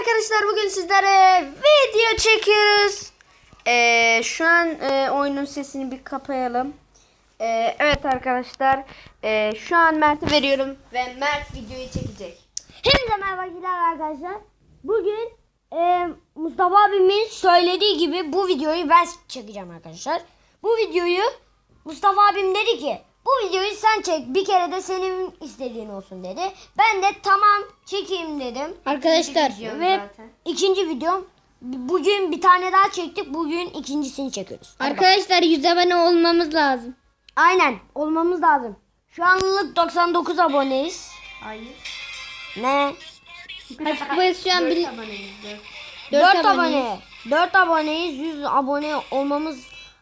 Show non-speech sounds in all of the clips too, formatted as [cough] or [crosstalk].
arkadaşlar bugün sizlere video çekiyoruz. Ee, şu an e, oyunun sesini bir kapayalım. Ee, evet arkadaşlar e, şu an Mert'e veriyorum ve Mert videoyu çekecek. Hepinize merhaba arkadaşlar. Bugün e, Mustafa abimin söylediği gibi bu videoyu ben çekeceğim arkadaşlar. Bu videoyu Mustafa abim dedi ki bu videoyu sen çek bir kere de senin istediğin olsun dedi. Ben de tamam çekeyim dedim. Arkadaşlar Videom Ve zaten. ikinci videom bugün bir tane daha çektik. Bugün ikincisini çekiyoruz. Hadi arkadaşlar 100 abone olmamız lazım. Aynen olmamız lazım. Şu anlık 99 aboneyiz. Hayır. Ne? Kupayız şu an? Bir, aboneyiz, dört. 4 4 abone. 4 aboneyiz. 100 abone olmamız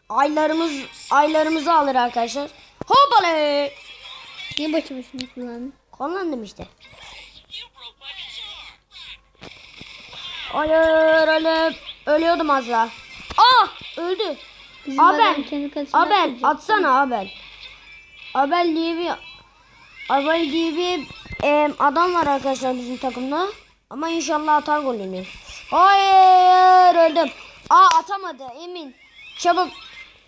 aylarımız aylarımızı alır arkadaşlar. Hoppale. Niye boşu boşuna kullandın? Kullandım işte. Hayır öyle ölüyordum az daha. Ah öldü. Bizim Abel, Abel atsana Abel. Abel diye bir Abel diye bir em, adam var arkadaşlar bizim takımda. Ama inşallah atar golünü. Hayır öldüm. Aa atamadı emin. Çabuk.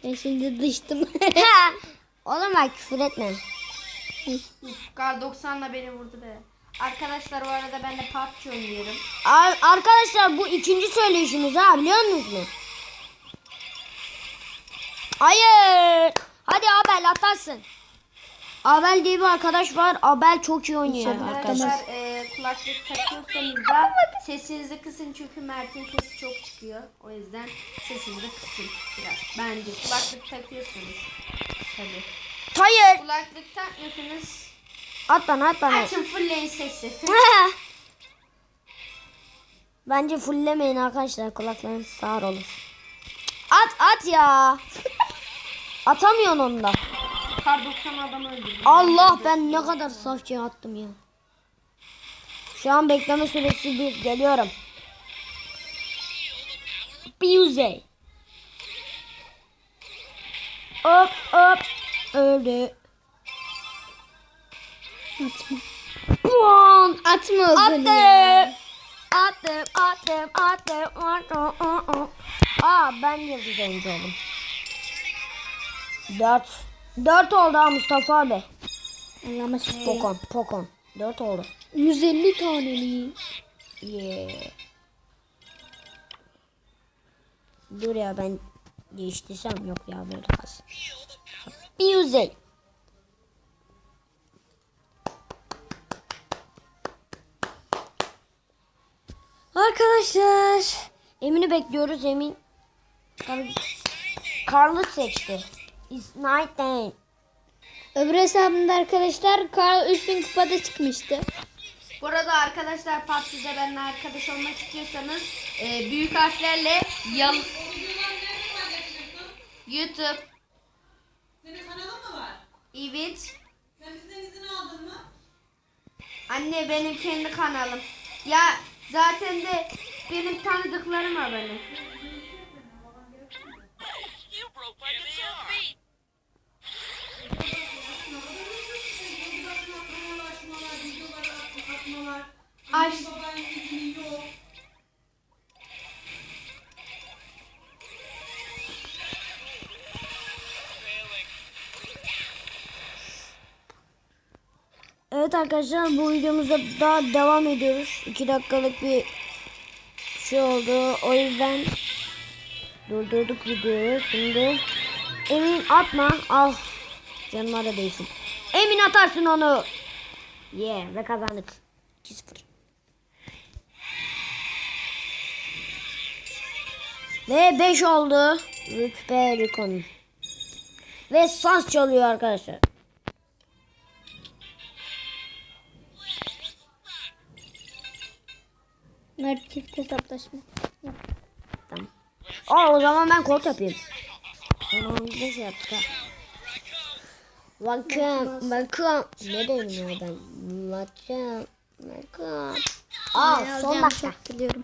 Ben şimdi dıştım. [laughs] Oğlum bak küfür etme. K90'la beni vurdu be. Arkadaşlar bu arada ben de PUBG oynuyorum. Ar- arkadaşlar bu ikinci söyleyişimiz ha biliyor musunuz? Hayır. Hadi Abel atarsın. Abel diye bir arkadaş var. Abel çok iyi oynuyor arkadaşlar. Arkadaşlar e, kulaklık takıyorsanız da sesinizi kısın çünkü Mert'in sesi çok çıkıyor. O yüzden sesinizi kısın biraz. Bence kulaklık takıyorsanız. Tabii. Hayır. Kulaklık takmıyorsanız At bana at bana. açın fullleyin sesi. [laughs] Bence fulllemeyin arkadaşlar. Kulaklarınız sağır olur. At at ya. Atamıyorsun onu da. Kar 90 adamı öldürdü. Allah ben ne kadar safça attım ya. Şu an bekleme süresi bir geliyorum. Buse. Hop hop. Öldü. Atma. Puan. Atma ya. Attım. Attım. Attım. Attım. Attım. Aa ben yıldız oyuncu oldum. Dört. Dört oldu ha Mustafa abi. Şükür. Pokon. Pokon. Dört oldu. 150 taneli. Yeah. Dur ya ben değiştirsem yok ya böyle kalsın. Music. Arkadaşlar Emin'i bekliyoruz Emin. Kar Karlı seçti. It's night time. Öbür hesabımda arkadaşlar Karl 3000 kupada çıkmıştı. Bu arada arkadaşlar PUBG'de benimle arkadaş olmak istiyorsanız e, büyük harflerle yal YouTube Senin kanalın mı var? Evet Sen bizden izin aldın mı? Anne benim kendi kanalım. Ya zaten de benim tanıdıklarım abone. Aç. Yok. Evet arkadaşlar bu videomuzda daha devam ediyoruz. 2 dakikalık bir şey oldu. O yüzden durdurduk videoyu. Şimdi Emin atma. Al. Canıma da değsin. Emin atarsın onu. Yeah ve kazandık. 2-0. Ve 5 oldu. Rütbe Rikon. Ve saz çalıyor arkadaşlar. Mert çift hesaplaşma. Tamam. Aa o zaman ben kod yapayım. Onu ne şey yaptık ha. Bakın, bakın. Ne dedim ya ben? Bakın, bakın. Aa son dakika. biliyorum.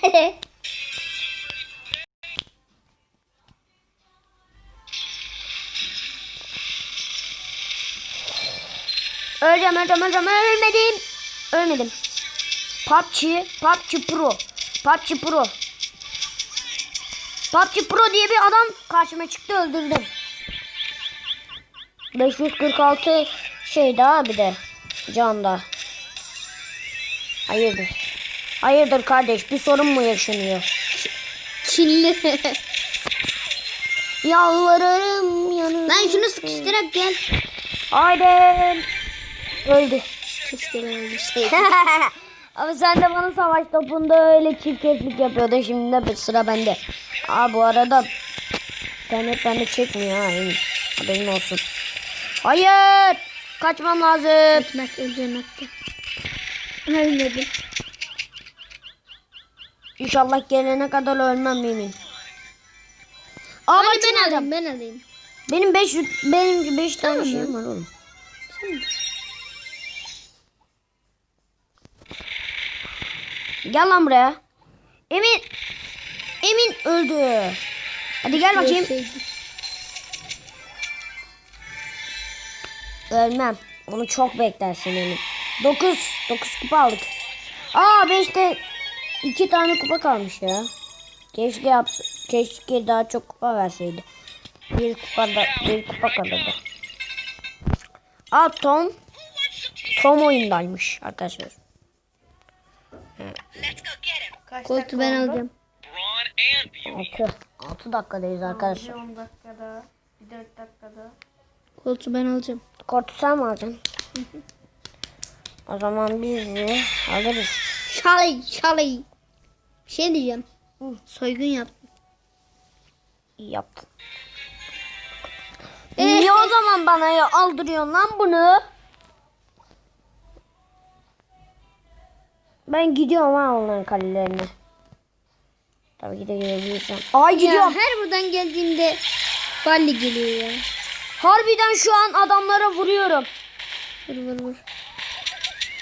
[laughs] Öleceğim öleceğim öleceğim ölmedim. Ölmedim. PUBG, PUBG Pro. PUBG Pro. PUBG Pro diye bir adam karşıma çıktı öldürdüm. 546 şey daha bir de canda. Hayırdır? Hayırdır kardeş bir sorun mu yaşanıyor? Çinli. Yalvarırım yanına. Lan şunu sıkıştırarak gel. Haydi. Öldü. Sıkıştırarak [laughs] Ama sen de bana savaş topunda öyle çirkeflik yapıyordun. Şimdi de bir sıra bende. Aa bu arada internet bende çekmiyor ha. Emin. Haberin olsun. Hayır. Kaçmam lazım. Etmek öleceğin hatta. Ölmedim. İnşallah gelene kadar ölmem Emin. Aa bak ben şunu alayım ben alayım. Benim 5 benim 5 tane Tamam şeyim var oğlum. Gel lan buraya. Emin Emin öldü. Hadi gel bakayım. Ölmem. Onu çok beklersin Emin. 9 9 kupa aldık. Aa 5'te 2 tane kupa kalmış ya. Keşke yap keşke daha çok kupa verseydi. Bir kupa da bir kupa kalırdı. Aa Tom Tom oyundaymış arkadaşlar. Koltuğu ben alacağım. 6 6 dakikadayız arkadaşlar. 10 dakikada, bir 4 dakikada. Koltuğu ben alacağım. Kortu sen mi alacaksın? [laughs] O zaman biz alırız. Çalay çalay. Bir şey diyeceğim. Soygun yaptım. İyi yaptın. Niye o zaman bana ya aldırıyorsun lan bunu? Ben gidiyorum ha onların kalelerine. Tabii ki de gidebilirsem. Ay Ya gidiyorum. her buradan geldiğimde Balli geliyor ya. Harbiden şu an adamlara vuruyorum. Vur vur vur.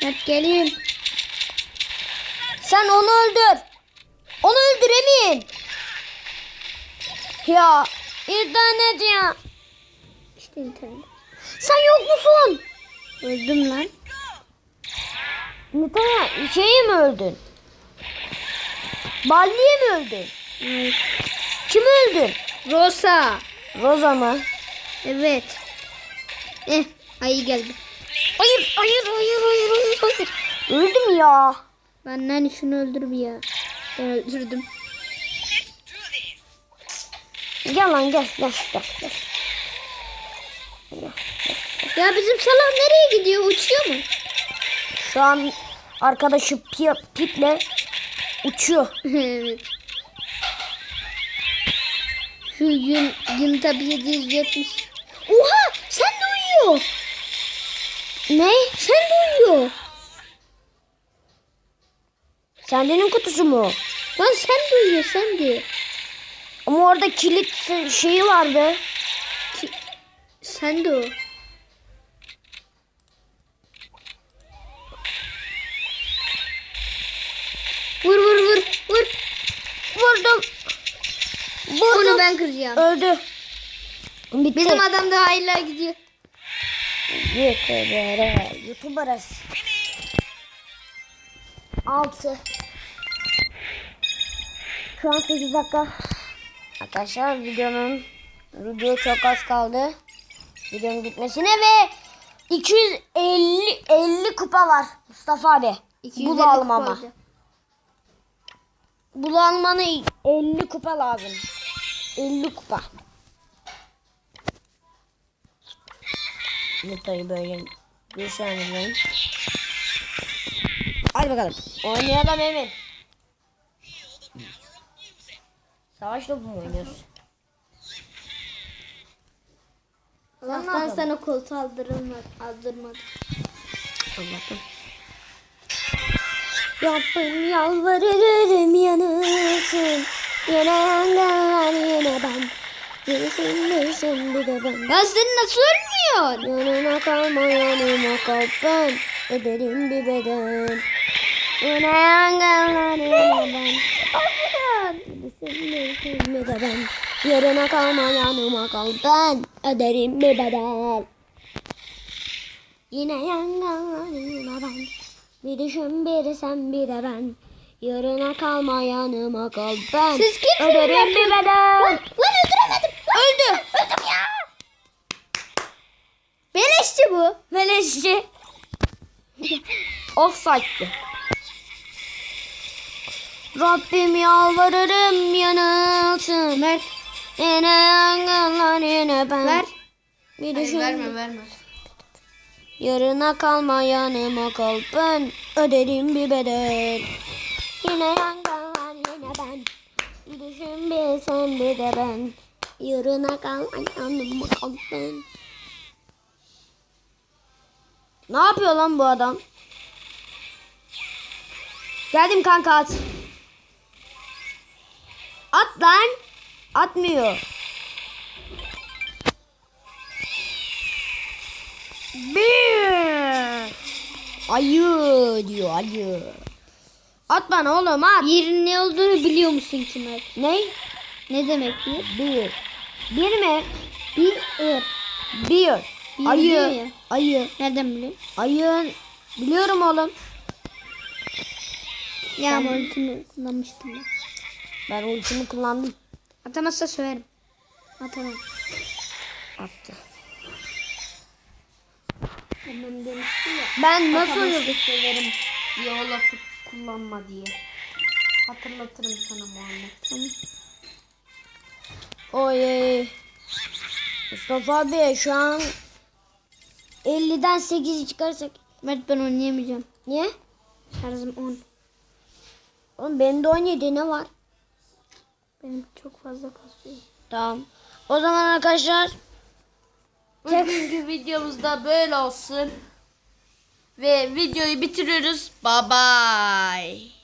Hadi geleyim. Sen onu öldür. Onu öldür Emin. Ya internet ya. İşte internet. Sen yok musun? Öldüm lan. Nitaya şeyi mi öldün? Balli'ye mi öldün? Evet. Kim öldün? Rosa. Roza mı? Evet. Eh ayı geldi. Hayır, hayır, hayır, hayır, hayır, hayır. Öldüm ya. Ben nani şunu öldür bir ya. Öldürdüm. Gel lan gel, gel, gel. gel. Ya bizim salak nereye gidiyor? Uçuyor mu? Şu an arkadaşı pi piple uçuyor. Şu gün, gün tabi 770. Oha sen de uyuyor. Ne? Sen de uyuyor. Sendinin kutusu mu? Lan sen de uyuyor sen de. Ama orada kilit şeyi vardı. Sen de o. Vur vur vur vur. Vurdum. Onu Vurdum. ben kıracağım. Öldü. Bitti. Bizim adam da hala gidiyor. YouTuber'a, YouTuber'ız. 6 Şu an 8 dakika. Arkadaşlar videonun video çok az kaldı. Videonun bitmesine ve 250 50 kupa var Mustafa abi. 250 Bunu almam ama. kupaydı. Bunu almana 50 kupa lazım. 50 kupa. Nita'yı böyle göstermeyeyim. Hadi bakalım. Oynayalım Emin. Savaş topu mu oynuyoruz? Allah'tan sana koltuğu aldırılmadı. aldırmadı. Allah'ım. Yapın yalvarırım yanılsın. Yine yangınlar yine ben. Yürüsün neysin bir de ben. Ya sen nasıl ölmüyorsun? Yanına kalma yanıma kal ben Öderim bir beden Yine yangınlar yine ben De ben Yarına kalma yanıma kal ben Öderim bir bedel Yine yangınlarına ben. Bir düşün biri sen bir de ben. Yarına kalma yanıma kal ben. Siz kimsiniz Öderim bir bedel. Lan öldüremedim. Öldü. Öldüm ya. Beleşçi bu. Beleşçi. Offside'di. Rabbim yalvarırım yanılsın. Ver. Yine yangınlar yine ben. Ver. Bir Hayır, düşün. verme verme. Yarına kalma yanıma kal ben öderim bir bedel. Yine yangınlar yine ben. Bir düşün bir sen bir de ben. Yarına kalma yanıma kal ben. Ne yapıyor lan bu adam? Geldim kanka at. At lan. Atmıyor. Bir. Ayı diyor ayı. At bana oğlum at. Yerin ne olduğunu biliyor musun Kimer? Ne? Ne demek bir? Bir. Bir mi? Bir. Bir. Bir Ayı. Ayı. Nereden biliyorsun? Ayı. Biliyorum oğlum. Yağmur ultimi kullanmıştım ben. Ben ultimi kullandım. Atamazsa söverim. Atamam. Attı. Tamam demişti ya. Ben nasıl diye o lafı kullanma diye. Hatırlatırım sana Muhammed. Tamam. Oy. Mustafa abi şu an 50'den 8'i çıkarsak. Mert ben oynayamayacağım. Niye? Şarjım 10. Oğlum benim de 17 ne var? Benim çok fazla kasıyor. Tamam. O zaman arkadaşlar Bugünkü videomuz da böyle olsun. Ve videoyu bitiriyoruz. Bye bye.